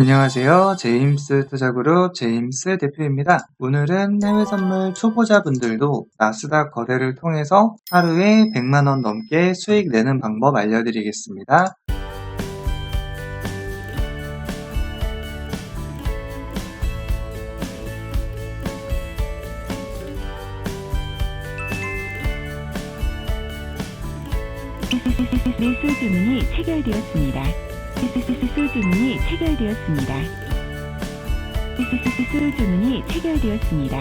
안녕하세요. 제임스 투자그룹 제임스 대표입니다. 오늘은 해외 선물 초보자분들도 나스닥 거래를 통해서 하루에 100만원 넘게 수익 내는 방법 알려드리겠습니다. 매수 주문이 체결되었습니다. 주문이 체결되었습니다. 매수 주문이 체결되었습니다.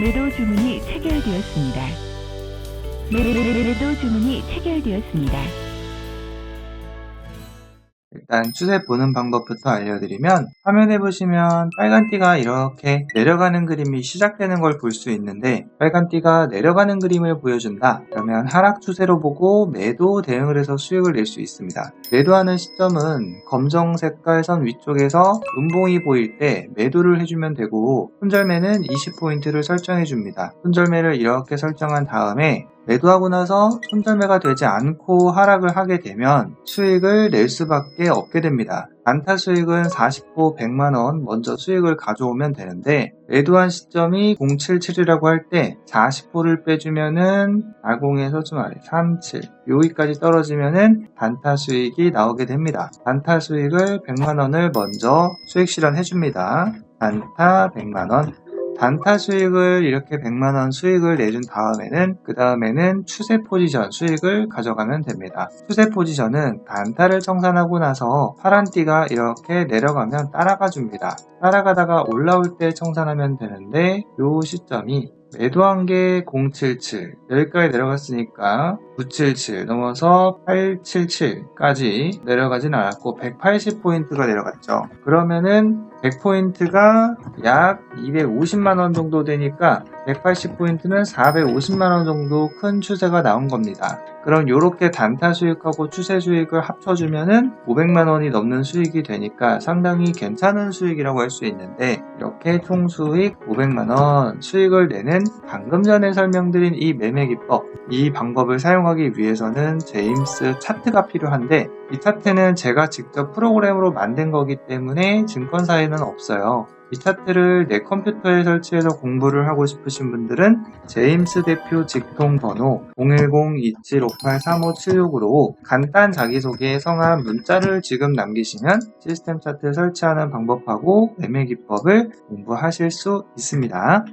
매도 주문이 체결되었습니다. 매도 주문이 체결되었습니다. 일단 추세 보는 방법부터 알려드리면 화면에 보시면 빨간 띠가 이렇게 내려가는 그림이 시작되는 걸 볼 수 있는데 빨간 띠가 내려가는 그림을 보여준다. 그러면 하락 추세로 보고 매도 대응을 해서 수익을 낼 수 있습니다. 매도하는 시점은 검정 색깔 선 위쪽에서 음봉이 보일 때 매도를 해주면 되고 손절매는 20포인트를 설정해 줍니다. 손절매를 이렇게 설정한 다음에 매도하고 나서 손절매가 되지 않고 하락을 하게 되면 수익을 낼 수밖에 없게 됩니다. 단타 수익은 40호 100만원 먼저 수익을 가져오면 되는데 매도한 시점이 077이라고 할 때 40호를 빼주면은 40에서 좀 아래 37 여기까지 떨어지면은 단타 수익이 나오게 됩니다. 단타 수익을 100만원을 먼저 수익 실현해 줍니다. 단타 100만원 단타 수익을 이렇게 100만 원 수익을 내준 다음에는 그 다음에는 추세 포지션 수익을 가져가면 됩니다. 추세 포지션은 단타를 청산하고 나서 파란 띠가 이렇게 내려가면 따라가 줍니다. 따라가다가 올라올 때 청산하면 되는데 이 시점이 매도한 게 077 여기까지 내려갔으니까 977 넘어서 877까지 내려가진 않았고 180포인트가 내려갔죠. 그러면은 100포인트가 약 250만원 정도 되니까 180포인트는 450만원 정도 큰 추세가 나온 겁니다. 그럼 이렇게 단타 수익하고 추세 수익을 합쳐주면은 500만 원이 넘는 수익이 되니까 상당히 괜찮은 수익이라고 할 수 있는데 이렇게 총 수익 500만 원 수익을 내는 방금 전에 설명드린 이 매매 기법 이 방법을 사용하기 위해서는 제임스 차트가 필요한데 이 차트는 제가 직접 프로그램으로 만든 거기 때문에 증권사에는 없어요. 이 차트를 내 컴퓨터에 설치해서 공부를 하고 싶으신 분들은 제임스 대표 직통 번호 010-2758-3576으로 간단 자기소개 성함 문자를 지금 남기시면 시스템 차트 설치하는 방법하고 매매 기법을 공부하실 수 있습니다.